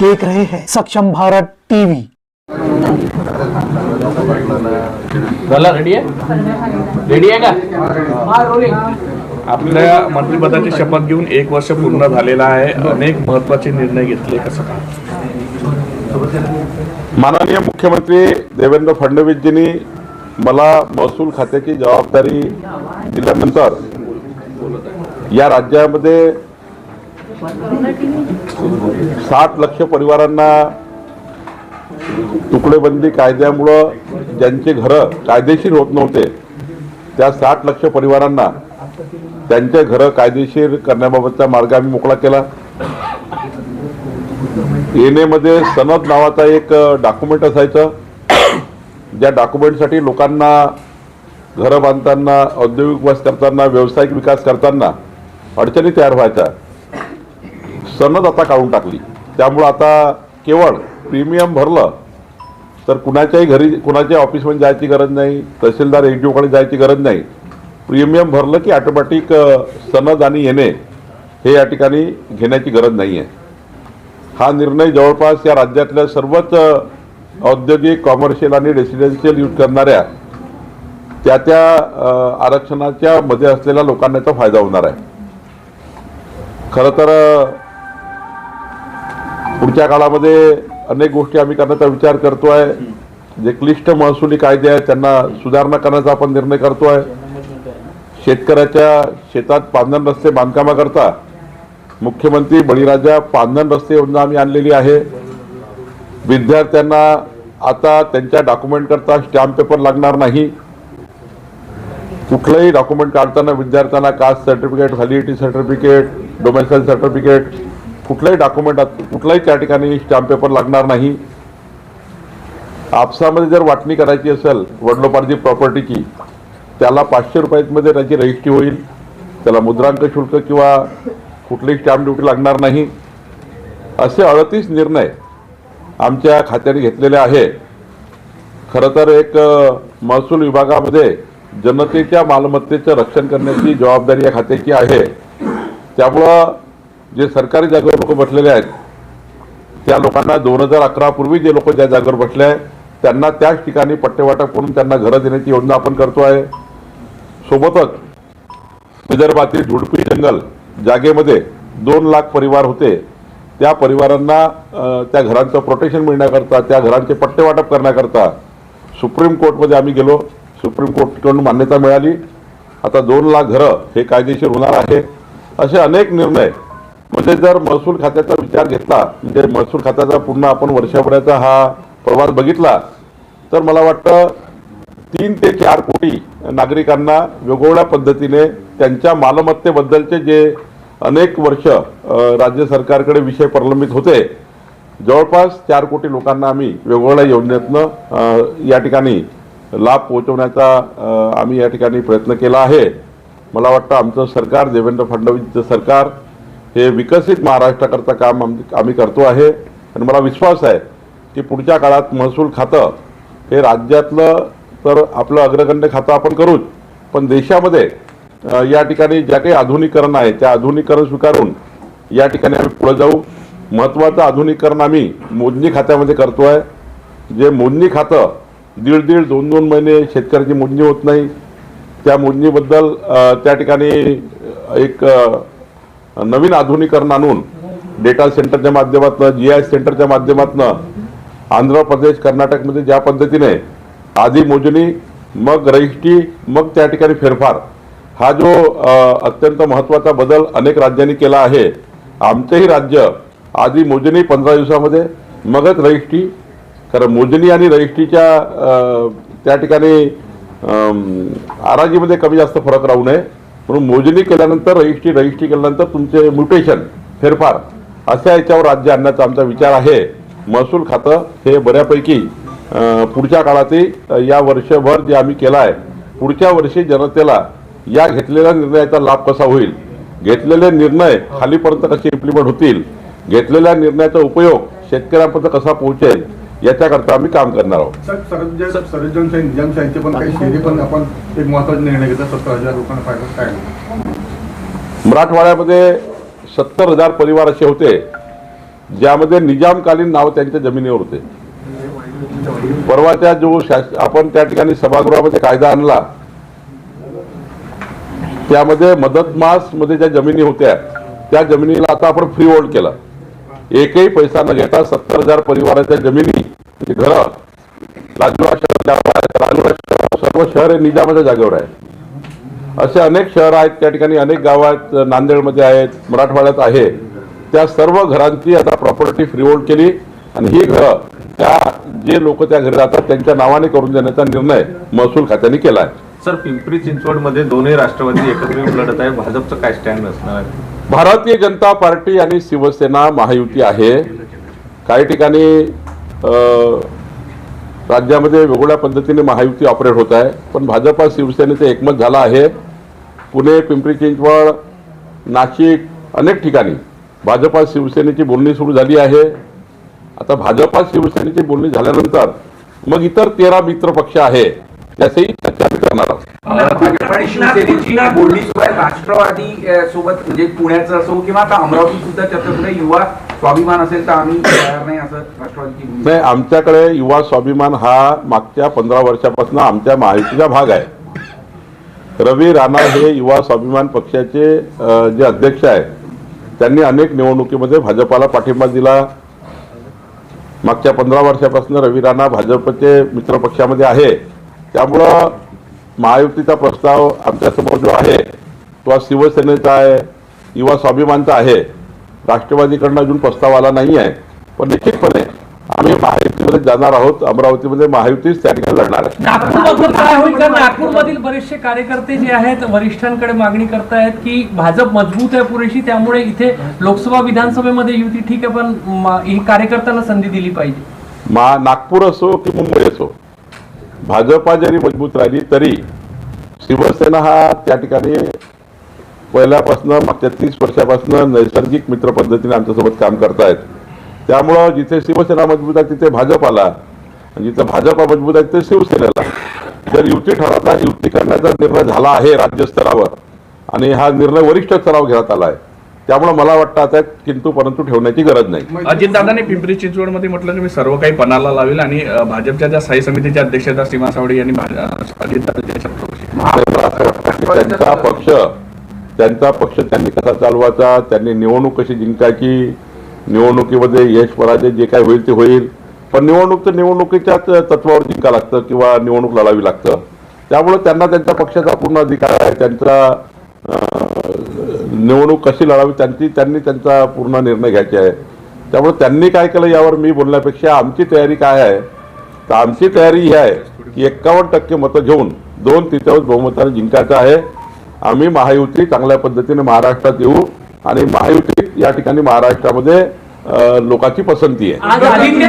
देख रहे हैं। सक्षम भारत टीवी। रेडी आहे रेडी आहे का? आपल्या मंत्रिपदाची शपथ घेऊन एक वर्ष पूर्ण झालेलं आहे. अनेक महत्वाचे निर्णय घेतले कसं माननीय मुख्यमंत्री देवेंद्र फडणवीसजींनी मला महसूल खात्याची जबाबदारी दिल्यानंतर या राज्यामध्ये साठ लक्ष परिवारांना तुकडेबंदी कायद्यामुळं ज्यांचे घरं कायदेशीर होत नव्हते त्या साठ लक्ष परिवारांना त्यांचे घरं कायदेशीर करण्याबाबतचा मार्ग आम्ही मोकळा केला. एनएमध्ये सनद नावाचा एक डॉक्युमेंट असायचं. ज्या डॉक्युमेंटसाठी लोकांना घरं बांधताना औद्योगिक विकास करताना व्यावसायिक विकास करताना अडचणी तयार व्हायच्या. सनद आता काढून टाकली. त्यामुळं आता केवळ प्रीमियम भरलं तर कुणाच्याही घरी कुणाच्या ऑफिसमध्ये जायची गरज नाही तहसीलदार एच जायची गरज नाही. प्रीमियम भरलं की ऑटोमॅटिक सनद आणि येणे हे या ठिकाणी घेण्याची गरज नाही आहे हा निर्णय जवळपास या राज्यातल्या सर्वच औद्योगिक कॉमर्शियल आणि रेसिडेन्शियल यूज करणाऱ्या त्या त्या आरक्षणाच्या मध्ये असलेल्या लोकांना याचा फायदा होणार आहे. खरं तर पुढच्या काळामध्ये अनेक गोष्टी आम्ही करण्याचा विचार करतोय. जे क्लिष्ट महसुली कायदे आहेत त्यांना सुधारणा करण्याचा आपण निर्णय करतोय. शेतकऱ्याच्या शेतात पांधन रस्ते बांधकामाकरता मुख्यमंत्री बळीराजा पांधन रस्ते योजना आम्ही आणलेली आहे. विद्यार्थ्यांना आता त्यांच्या डॉक्युमेंट करता स्टॅम्प पेपर लागणार नाही. कुठलंही डॉक्युमेंट काढताना विद्यार्थ्यांना caste certificate validity certificate domicile certificate कुठल्याही डॉक्युमेंट कुठलाही त्या ठिकाणी स्टॅम्प पेपर लागणार नाही. आपसामध्ये जर वाटणी करायची असेल वडलोपार्जित प्रॉपर्टीची त्याला पाचशे रुपयामध्ये त्याची रजिस्ट्री होईल. त्याला मुद्रांक शुल्क किंवा कुठलीही स्टॅम्प ड्युटी लागणार नाही. असे अडतीस निर्णय आमच्या खात्याने घेतलेले आहे. खरं तर एक महसूल विभागामध्ये जनतेच्या मालमत्तेचं रक्षण करण्याची जबाबदारी या खात्याची आहे. त्यामुळं जे सरकारी जागेवर लोक बसलेले आहेत त्या लोकांना दोन हजार अकरा पूर्वी जे लोक ज्या जागेवर बसले आहेत त्यांना त्याच ठिकाणी पट्टेवाटप करून त्यांना घरं देण्याची योजना आपण करतो आहे. सोबतच विदर्भातील झुडपी जंगल जागेमध्ये दोन लाख परिवार होते. त्या परिवारांना त्या घरांचं प्रोटेक्शन मिळण्याकरता त्या घरांचे पट्टेवाटप करण्याकरता सुप्रीम कोर्टमध्ये आम्ही गेलो. सुप्रीम कोर्टकडून मान्यता मिळाली. आता दोन लाख घरं हे कायदेशीर होणार आहे. असे अनेक निर्णय म्हणजे जर महसूल खात्याचा विचार घेतला म्हणजे महसूल खात्याचा पूर्ण आपण वर्षभराचा हा प्रवास बघितला तर मला वाटतं तीन ते चार कोटी नागरिकांना वेगवेगळ्या पद्धतीने त्यांच्या मालमत्तेबद्दलचे जे अनेक वर्ष राज्य सरकारकडे विषय प्रलंबित होते जवळपास चार कोटी लोकांना आम्ही वेगवेगळ्या योजनेतनं या ठिकाणी लाभ पोहोचवण्याचा आम्ही या ठिकाणी प्रयत्न केला आहे. मला वाटतं आमचं सरकार देवेंद्र फडणवीसचं सरकार हे विकसित महाराष्ट्राकरता काम आम- आम्ही करतो आहे. आणि मला विश्वास आहे की पुढच्या काळात महसूल खातं हे राज्यातलं तर आपलं अग्रगण्य खातं आपण करूच. पण देशामध्ये या ठिकाणी ज्या काही आधुनिकरण आहे त्या आधुनिकरण स्वीकारून या ठिकाणी आम्ही पुढे जाऊ. महत्त्वाचं आधुनिकरण आम्ही मोजणी खात्यामध्ये करतो आहे. जे मोजणी खातं दीड दीड दोन दोन महिने शेतकऱ्याची मोजणी होत नाही. त्या मोजणीबद्दल त्या ठिकाणी एक नवीन आधुनिकरण आणून डेटा सेंटरच्या माध्यमातून जी आय सेंटरच्या माध्यमातून आंध्र प्रदेश कर्नाटकमध्ये ज्या पद्धतीने आधी मोजणी मग रजिस्ट्री मग त्या ठिकाणी फेरफार हा जो अत्यंत महत्त्वाचा बदल अनेक राज्यांनी केला आहे. आमचंही राज्य आधी मोजणी पंधरा दिवसामध्ये मगच रजिस्ट्री कारण मोजणी आणि रजिस्ट्रीच्या त्या ठिकाणी आराजीमध्ये कमी जास्त फरक राहू नये. म्हणून मोजणी केल्यानंतर रजिस्ट्री रजिस्ट्री केल्यानंतर तुमचे म्युटेशन फेरफार अशा याच्यावर राज्य आणण्याचा आमचा विचार आहे. महसूल खातं हे बऱ्यापैकी पुढच्या काळातही या वर्षभर जे आम्ही केलं आहे पुढच्या वर्षी जनतेला या घेतलेल्या निर्णयाचा लाभ कसा होईल? घेतलेले निर्णय खालीपर्यंत कसे इम्प्लिमेंट होतील? घेतलेल्या निर्णयाचा उपयोग शेतकऱ्यांपर्यंत कसा पोहोचेल? याच्याकरता आम्ही काम करणार आहोत. मराठवाड्यामध्ये सत्तर हजार परिवार असे होते ज्यामध्ये निजामकालीन नाव त्यांच्या जमिनीवर होते. परवाच्या जो आपण त्या ठिकाणी सभागृहामध्ये कायदा आणला त्यामध्ये मदतमासमध्ये ज्या जमिनी होत्या त्या जमिनीला आता आपण फ्री होल्ड केलं. एकही पैसा न घेता सत्तर हजार परिवाराच्या जमिनी म्हणजे घरं राजूरा शहर जागा शहर सर्व शहर हे निजामाच्या जागेवर आहे असे अनेक शहर आहेत त्या ठिकाणी अनेक गाव आहेत नांदेडमध्ये आहेत मराठवाड्यात आहे. त्या सर्व घरांची आता प्रॉपर्टी फ्री होल्ड केली आणि ही घरं त्या जे लोक त्या घरी राहतात त्यांच्या नावाने करून देण्याचा निर्णय महसूल खात्याने केला आहे सर पिंपरी चिंचवडमध्ये दोन्ही राष्ट्रवादी एकत्र लढत आहे. भाजपचं काय स्टँड असणार आहे? भारतीय जनता पार्टी आणि शिवसेना महायुती आहे. काही ठिकाणी राज्यामध्ये वेगवेगळ्या पद्धतीने महायुती ऑपरेट होत आहे. पण भाजपा शिवसेनेचं एकमत झालं आहे. पुणे पिंपरी चिंचवड नाशिक अनेक ठिकाणी भाजपा शिवसेनेची बोलणी सुरू झाली आहे. आता भाजपा शिवसेनेची बोलणी झाल्यानंतर मग इतर तेरा मित्र पक्ष आहे. त्याचंही चर्चा करणार आहोत. भाजप आणि राष्ट्रवादी सोबत म्हणजे पुण्याचं असो किंवा आता अमरावती सुद्धा त्याच्याकडे युवा स्वाभिमान असेल तर आम्ही तयार नाही असं राष्ट्रवादीची नाही आमच्याकडे युवा स्वाभिमान हा मागच्या पंधरा वर्षापासून आमच्या महायुतीचा भाग आहे. रवी राणा हे युवा स्वाभिमान पक्षाचे जे अध्यक्ष आहेत त्यांनी अनेक निवडणुकीमध्ये भाजपाला पाठिंबा दिला. मागच्या पंधरा वर्षापासून रवी राणा भाजपचे मित्रपक्षामध्ये आहे. त्यामुळं महायुतीचा प्रस्ताव आमच्यासमोर जो आहे तो आज शिवसेनेचा आहे युवा स्वाभिमानचा आहे. राष्ट्रवादीकडनं अजून प्रस्ताव आला नाही आहे पण निश्चितपणे आम्ही महायुतीमध्ये जाणार आहोत. अमरावतीमध्ये महायुतीच त्या ठिकाणी लढणार आहे. नागपूरमधून काय होईल कारण नागपूरमधील बरेचसे कार्यकर्ते जे आहेत वरिष्ठांकडे मागणी करतायत की भाजप मजबूत आहे पुरेशी त्यामुळे इथे लोकसभा विधानसभेमध्ये युती ठीक आहे पण ही कार्यकर्त्यांना संधी दिली पाहिजे. मा नागपूर असो की मुंबई असो भाजपा जरी मजबूत राहिली तरी शिवसेना हा त्या ठिकाणी पहिल्यापासून मागच्या तीस वर्षापासून नैसर्गिक मित्र पद्धतीने आमच्यासोबत काम करतायत. त्यामुळं जिथे शिवसेना मजबूत आहे तिथे भाजप आला आणि जिथे भाजपा मजबूत आहे तिथे शिवसेनेला. जर युती ठरवता युती करण्याचा निर्णय झाला आहे राज्यस्तरावर आणि हा निर्णय वरिष्ठ स्तरावर घेण्यात आला आहे. त्यामुळे मला वाटतं आता किंतु परंतु ठेवण्याची गरज नाही. अजितदादांनी पिंपरी चिंचवडमध्ये म्हटलं की मी सर्व काही पणाला लावेल आणि भाजपच्या ज्या स्थायी समितीच्या अध्यक्ष आहेत सीमा सावडी यांनी त्यांचा पक्ष त्यांचा पक्ष त्यांनी कसा चालवायचा त्यांनी निवडणूक कशी जिंकायची निवडणुकीमध्ये यश पराजय जे काय होईल ते होईल पण निवडणूक तर निवडणुकीच्याच तत्वावर जिंका लागतं किंवा निवडणूक लढावी लागतं. त्यामुळे त्यांना त्यांच्या पक्षाचा पूर्ण अधिकार आहे त्यांचा निवडणूक कशी लढावी त्यांची त्यांनी त्यांचा पूर्ण निर्णय घ्यायचे आहे. त्यामुळे त्यांनी काय केलं यावर मी बोलण्यापेक्षा आमची तयारी काय आहे तर आमची तयारी ही आहे की एक्कावन्न टक्के मतं घेऊन दोन तृतीयांश बहुमताने जिंकायचं आहे. आम्ही महायुती चांगल्या पद्धतीने महाराष्ट्रात येऊ आणि महायुती या ठिकाणी महाराष्ट्रामध्ये लोकांची पसंती आहे. आदित्य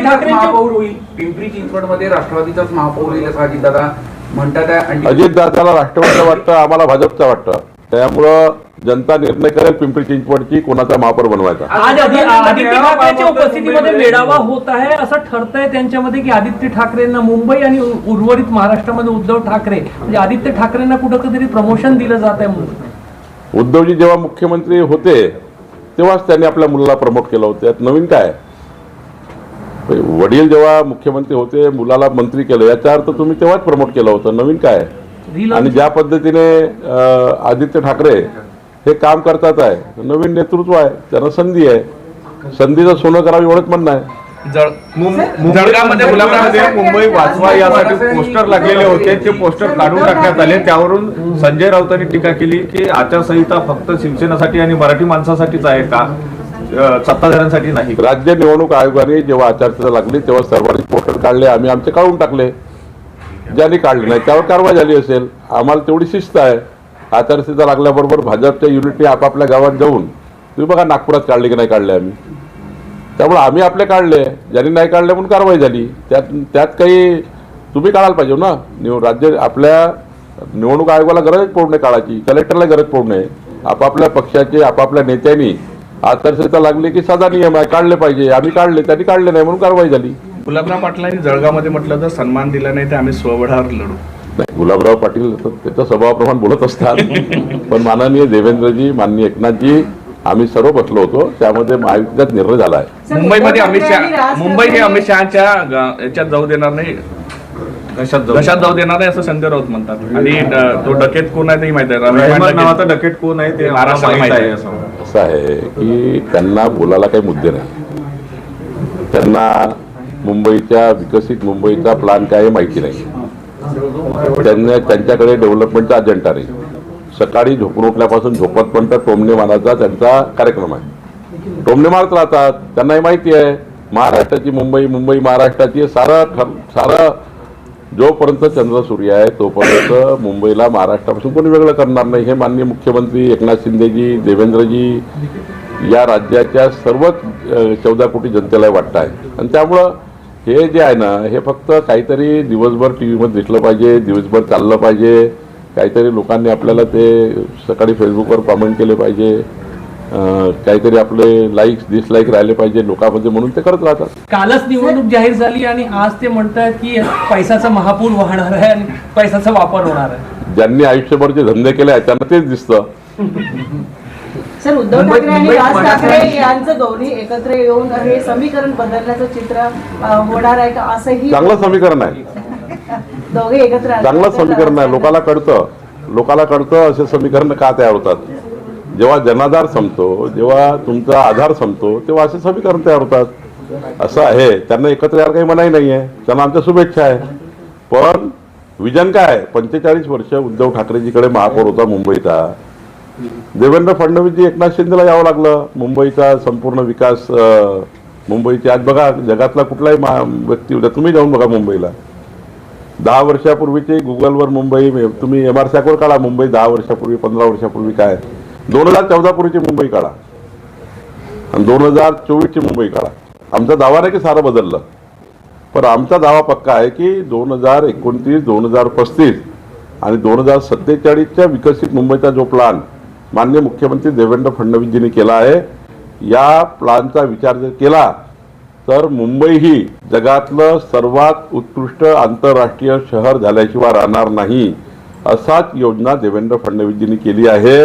ठाकरे महापौर होईल. पिंपरी चिंचवडमध्ये राष्ट्रवादीचाच महापौर होईल असं अजितदादा म्हणतात अजितदादाला राष्ट्रवादीचं वाटतं आम्हाला भाजपचं वाटतं. त्यामुळं जनता निर्णय करेल पिंपरी चिंचवडची कोणाचा महापौर बनवायचा. आज आदि- आदित्य ठाकरेंच्या उपस्थितीमध्ये मेळावा होत आहे असं ठरतंय त्यांच्यामध्ये की आदित्य ठाकरेंना मुंबई आणि उ- उर्वरित महाराष्ट्रामध्ये उद्धव ठाकरे म्हणजे आदित्य ठाकरेंना कुठं तरी प्रमोशन दिलं जात आहे म्हणून. उद्धवजी जेव्हा मुख्यमंत्री होते तेव्हाच त्यांनी आपल्या मुलाला प्रमोट केलं होतं. यात नवीन काय? वडील जेव्हा मुख्यमंत्री होते मुलाला मंत्री केलं याचा अर्थ तुम्ही तेव्हाच प्रमोट केलं होतं. नवीन काय? आणि ज्या पद्धतीने आदित्य ठाकरे हे काम करतात आहे नवीन नेतृत्व आहे त्यांना संधी आहे. संधीचं सोनं करावं एवढंच म्हणणं आहे. जळ जळगावमध्ये गुलाबराव मुंबई वाचवा यासाठी पोस्टर लागलेले होते ते पोस्टर काढून टाकण्यात आले. त्यावरून संजय राऊतांनी टीका केली की आचारसंहिता फक्त शिवसेनेसाठी आणि मराठी माणसासाठीच आहे का? सत्ताधाऱ्यांसाठी नाही. राज्य निवडणूक आयोगाने जेव्हा आचारसंहिता लागली तेव्हा सर्वांनी पोस्टर काढले आम्ही आमचे काढून टाकले. ज्यांनी काढलं नाही त्यावर कारवाई झाली असेल. आम्हाला तेवढी शिस्त आहे. आचारसंहिता लागल्याबरोबर भाजपच्या युनिटने आपापल्या गावात जाऊन तुम्ही बघा नागपुरात काढले की नाही काढले आम्ही. त्यामुळे आम्ही आपले काढले ज्यांनी नाही काढले म्हणून कारवाई झाली. त्यात त्यात काही तुम्ही काढायला पाहिजे हो ना? निव राज्य आपल्या निवडणूक आयोगाला गरज पडू नये काळाची कलेक्टरला गरज पडू नये. आपापल्या पक्षाचे आपापल्या नेत्यांनी आचारसंहिता लागली की साधा नियम आहे काढले पाहिजे. आम्ही काढले त्यांनी काढले नाही म्हणून कारवाई झाली. गुलाबराव पाटलांनी जळगावमध्ये म्हटलं जर सन्मान दिला नाही तर आम्ही स्वबळावर लढू. नाही गुलाबराव पाटील तर त्याच्या स्वभावाप्रमाणे बोलत असतात. पण माननीय देवेंद्रजी माननीय एकनाथजी आम्ही सर्व बसलो होतो. त्यामध्ये महायुतीचाच निर्णय झाला आहे. मुंबईमध्ये अमित शहा मुंबई हे अमित शहाच्या याच्यात जाऊ देणार नाही. कशात जाऊ? देणार नाही असं संजय राऊत म्हणतात. आणि तो डकेत कोण आहे तेही माहिती आहे. डकेत. नावाचा डकेट कोण आहे ते आहे आहे. असं. असं आहे की त्यांना बोलायला काही मुद्दे नाही. त्यांना मुंबईच्या विकसित मुंबईचा प्लॅन काय माहिती नाही. त्यांना त्यांच्याकडे डेव्हलपमेंटचा अजेंडा नाही. सकाळी झोपून उठल्यापासून झोपतपर्यंत टोमणे मानाचा त्यांचा कार्यक्रम आहे. टोमणे मारत राहतात. त्यांनाही माहिती आहे. महाराष्ट्राची मुंबई मुंबई महाराष्ट्राची आहे. सारं ठर सारं जोपर्यंत चंद्र सूर्य आहे तोपर्यंत मुंबईला महाराष्ट्रापासून कोणी वेगळं करणार नाही. हे माननीय मुख्यमंत्री एकनाथ शिंदेजी देवेंद्रजी या राज्याच्या सर्वच चौदा कोटी जनतेला वाटतं आहे. आणि त्यामुळं हे जे आहे ना हे फक्त काहीतरी दिवसभर टी व्हीमध्ये दिसलं पाहिजे दिवसभर चाललं पाहिजे. काहीतरी लोकांनी आपल्याला ते सकाळी फेसबुकवर कॉमेंट केले पाहिजे. काहीतरी आपले लाईक्स डिसलाईक राहिले पाहिजे लोकांमध्ये म्हणून ते करत राहतात. कालच निवडणूक जाहीर झाली आणि आज ते म्हणतात की पैशाचा महापूर वाहणार आहे आणि पैशाचा वापर होणार आहे. ज्यांनी आयुष्यभर जे धंदे केले आहेत त्यांना तेच दिसतं. सर उद्धव ठाकरे आणि राज ठाकरे यांचं दोन्ही एकत्र येऊन हे समीकरण बदलण्याचं चित्र होणार आहे का? असंही चांगलं समीकरण आहे. दोघे एकत्र आले. चांगलं समीकरण आहे. लोकाला कळतं. लोकाला कळतं असे समीकरण का तयार होतात? जेव्हा जनाधार संपतो जेव्हा तुमचा आधार संपतो तेव्हा असे समीकरण तयार होतात. असं आहे. त्यांना एकत्र यायला काही मनाई नाही आहे त्यांना आमच्या शुभेच्छा आहे. पण विजन काय? पंचेचाळीस वर्ष उद्धव ठाकरेजीकडे महापौर होता मुंबईचा. देवेंद्र फडणवीसजी एकनाथ शिंदेला यावं लागलं मुंबईचा संपूर्ण विकास मुंबईची आज बघा जगातला कुठलाही मा व्यक्ती होता तुम्ही जाऊन बघा मुंबईला. दहा वर्षापूर्वीचे गुगलवर मुंबई तुम्ही एम आर सॅकवर काढा मुंबई दहा वर्षापूर्वी पंधरा वर्षापूर्वी काय? दोन हजार चौदा पूर्वीची मुंबई काढा. आणि दोन हजार चोवीसची मुंबई काढा. आमचा दावा नाही की सारं बदललं. पण आमचा दावा पक्का आहे की दोन हजार एकोणतीस दोन हजार पस्तीस आणि दोन हजार सत्तेचाळीसच्या विकसित मुंबईचा जो प्लान माननीय मुख्यमंत्री देवेंद्र फडणवीसजींनी केला आहे. या प्लानचा विचार जर केला तर मुंबई ही जगातलं सर्वात उत्कृष्ट आंतरराष्ट्रीय शहर झाल्याशिवाय राहणार नाही असाच योजना देवेंद्र फडणवीसजींनी केली आहे.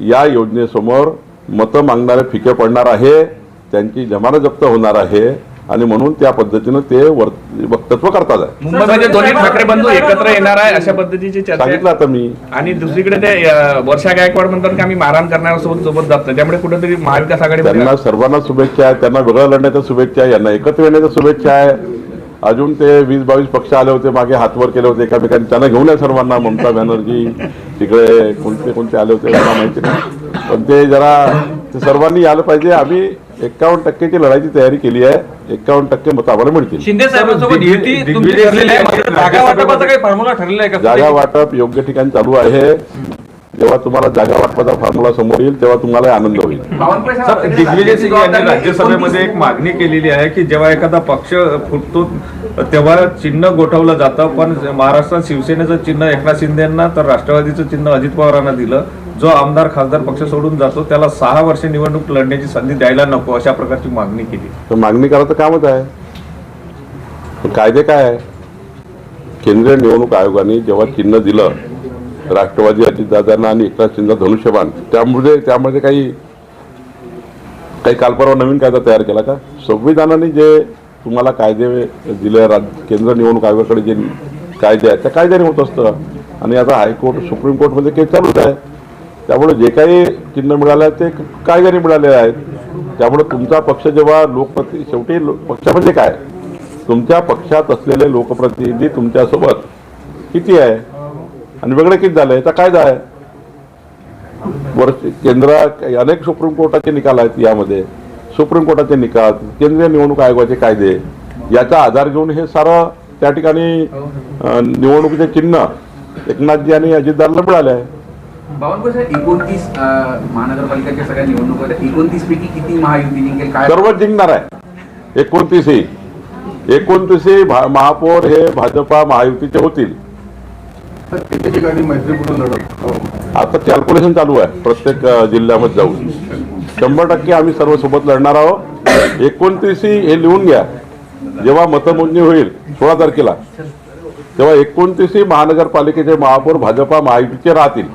या योजनेसमोर मतं मागणारे फिके पडणार आहे त्यांची जमानत जप्त होणार आहे. आणि म्हणून त्या पद्धतीनं ते वक्तव्य करतात. आहे मुंबईमध्ये दोन्ही ठाकरे बंधू एकत्र येणार आहे अशा पद्धतीची चर्चा सांगितलं आता मी. आणि दुसरीकडे ते अं, वर्षा गायकवाड म्हणतात की आम्ही मारहाण करणार सोबत सोबत जात. नाही त्यामुळे कुठेतरी महाविकास आघाडीमध्ये त्यांना सर्वांना शुभेच्छा आहे. त्यांना वेगळं लढण्याच्या शुभेच्छा आहे. यांना एकत्र येण्याच्या शुभेच्छा आहे. अजून ते वीस बावीस पक्ष आले होते. मागे हातवर केले होते एकामेकांनी. त्यांना घेऊन या सर्वांना. ममता बॅनर्जी तिकडे कोणते कोणते आले होते? मला माहिती नाही. पण ते जरा ते सर्वांनी यायला पाहिजे. आम्ही एक्कावन्न टक्केची लढाईची तयारी केली आहे एक्कावन्न टक्के मतं आम्हाला मिळतील. शिंदे साहेबांसोबत दिग्विजय- युती तुमची दिग्विजय ठरलेली आहे. सिंग मात्र जागा वाटपाचा काही फॉर्म्युला ठरलेला आहे का? जागा वाटप योग्य ठिकाणी चालू आहे. जेव्हा तुम्हाला जागा वाटपाचा फॉर्म्युला समोर येईल तेव्हा तुम्हाला आनंद होईल. सर दिग्विजय सिंग यांनी राज्यसभेमध्ये एक मागणी केलेली आहे की जेव्हा एखादा पक्ष फुटतो तेव्हा चिन्ह गोठवलं जातं. पण महाराष्ट्रात शिवसेनेचं चिन्ह एकनाथ शिंदेना तर राष्ट्रवादीचं चिन्ह अजित पवारांना दिलं. जो आमदार खासदार पक्ष सोडून जातो त्याला सहा वर्षे निवडणूक लढण्याची संधी द्यायला नको अशा प्रकारची मागणी केली. तर मागणी करायचं कामच आहे. कायदे काय आहे? केंद्रीय निवडणूक आयोगाने जेव्हा चिन्ह दिलं राष्ट्रवादी अजितदादांना आणि एकनाथ शिंदे धनुष्यबाण त्यामुळे त्यामध्ये काही काही कालपरवा नवीन कायदा तयार केला का? संविधानाने जे तुम्हाला कायदे दिले राज्य केंद्र निवडणूक आयोगाकडे जे कायदे आहेत त्या कायद्याने होत असतं. आणि आता हायकोर्ट सुप्रीम कोर्टमध्ये केस चालूच आहे. त्यामुळे जे काही चिन्ह मिळालं आहे ते कायद्याने मिळालेले आहेत त्यामुळे तुमचा पक्ष जेव्हा लोकप्रति शेवटी लो- पक्ष म्हणजे काय? तुमच्या पक्षात असलेले लोकप्रतिनिधी तुमच्यासोबत किती आहे? आणि वेगळे किती झाले? याचा कायदा आहे. वर्ष केंद्र अनेक सुप्रीम कोर्टाचे निकाल आहेत यामध्ये. सुप्रीम कोर्टाचे निकाल केंद्रीय निवडणूक आयोगाचे कायदे याचा आधार घेऊन हे सारं त्या ठिकाणी निवडणुकीचे चिन्ह एकनाथजी आणि अजितदारला मिळाले आहे. बावनकुळे साहेब एकोणतीस महानगरपालिकेच्या सगळ्या निवडणुका एकोणतीस पैकी किती महायुती जिंकेल काय? सर्वच जिंकणार आहे. एकोणतीसही. एकोणतीसही महापौर हे भाजपा महायुतीचे होतील. लढत? आता कॅल्क्युलेशन चालू आहे. प्रत्येक जिल्ह्यामध्ये जाऊन. शंभर टक्के आम्ही सर्व सोबत लढणार आहोत. एकोणतीसही हे लिहून घ्या. जेव्हा मतमोजणी होईल सोळा तारखेला. तेव्हा एकोणतीसही महानगरपालिकेचे महापौर भाजपा महायुतीचे राहतील.